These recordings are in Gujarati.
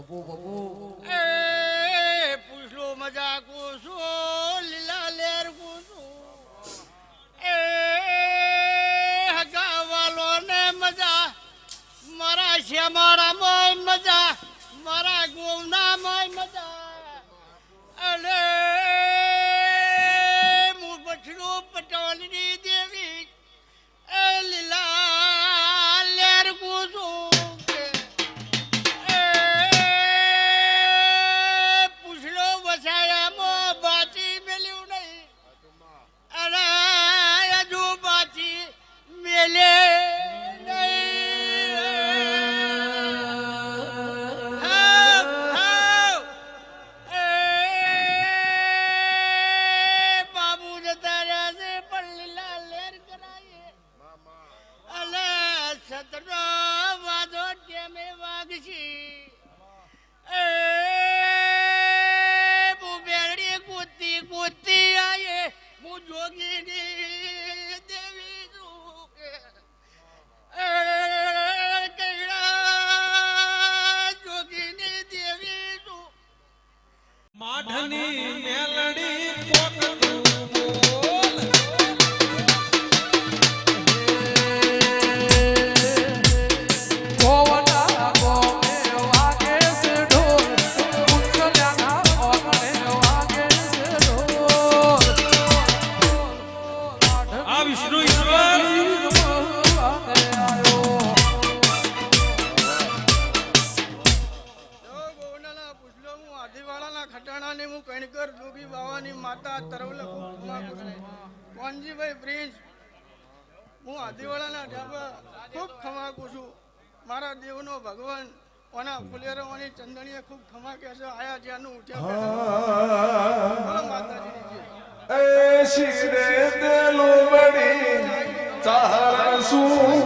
બબુ બબુ એ, પૂછલો મજા કોસો લીલા લેર કોસો એ હગાવાલો ને મજા, મારા શ્યામારામાં મજા, મારા ગોવના કૂદતી કૂદતી આયે હું જોગીની દેવી છું. માઢની હું કણકર જોગી બાવાની માતા તરવલ ખૂબ ખમા કરું કોનજીભાઈ પ્રિન્સ, હું આદિવાળાના ઢાબા ખૂબ ખમા છું. મારા દેવનો ભગવાન ઓના ફુલેરોની ચંદણીએ ખૂબ ખમા કે છે. આયા જ્યાંનું ઉઠ્યા જય. એ શિરે દેલું બડી શું?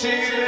શિરે